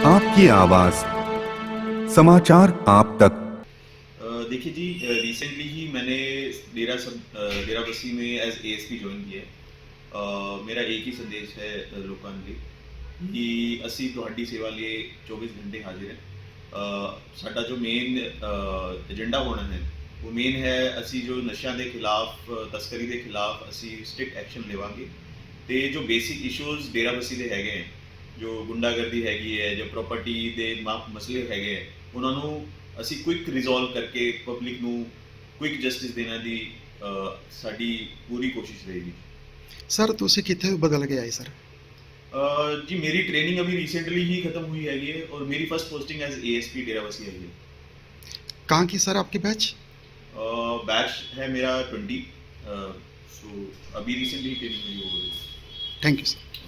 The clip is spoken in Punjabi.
आपकी आवाज समाचार आप तक अ, देखिए जी रिसेंटली ही मैंने डेरा सब अ, डेरा बस्सी में एज ਏਐਸਪੀ ਜੁਆਇਨ ਕੀਤਾ ਹੈ ਅ, ਮੇਰਾ ਇੱਕ ਹੀ ਸੰਦੇਸ਼ ਹੈ ਅ, ਲੋਕਾਂ ਲਈ ਕਿ ਅਸੀਂ ਤੁਹਾਡੀ ਸੇਵਾ ਲਈ 24 ਘੰਟੇ ਹਾਜ਼ਰ ਹਾਂ ਅ, ਸਾਡਾ ਜੋ ਮੇਨ ਏਜੰਡਾ ਹੋਣਾ ਹੈ ਉਹ ਮੇਨ ਹੈ ਅਸੀਂ ਜੋ ਨਸ਼ਿਆਂ ਦੇ ਖਿਲਾਫ ਅ, ਤਸਕਰੀ ਦੇ ਖਿਲਾਫ ਅਸੀਂ ਸਟ੍ਰਿਕਟ ਐਕਸ਼ਨ ਲਵਾਂਗੇ ਤੇ ਜੋ ਬੇਸਿਕ ਇਸ਼ੂਜ਼ ਡੇਰਾ ਬਸੀ ਦੇ ਹੈਗੇ ਹੈ ਜੋ ਗੁੰਡਾਗਰਦੀ ਹੈਗੀ ਹੈ ਜੋ ਪ੍ਰਾਪਰਟੀ ਦੇ ਮਾ- ਮਸਲੇ ਹੈਗੇ ਹੈ ਉਹਨਾਂ ਨੂੰ ਅਸੀਂ ਕੁਇਕ ਰਿਜ਼ੋਲਵ ਕਰਕੇ ਪਬਲਿਕ ਨੂੰ ਕੁਇਕ ਜਸਟਿਸ ਦੇਣ ਦੀ ਅ, ਸਾਡੀ ਪੂਰੀ ਕੋਸ਼ਿਸ਼ ਰਹੇਗੀ ਸਰ ਤੁਸੀਂ ਕਿੱਥੇ ਬਦਲ ਕੇ ਆਏ ਸਰ ਅ, ਜੀ ਮੇਰੀ ਟ੍ਰੇਨਿੰਗ ਅਭੀ ਰੀਸੈਂਟਲੀ ਹੀ ਖਤਮ हुई हैगी है और मेरी first posting as ASP Derabassi हैगी है कहाँ की सर आपकी बैच बैच है मेरा ट्वेंटी सो अभी रिसेंटली ट्रेनिंग हुई है वो थैंक यू सर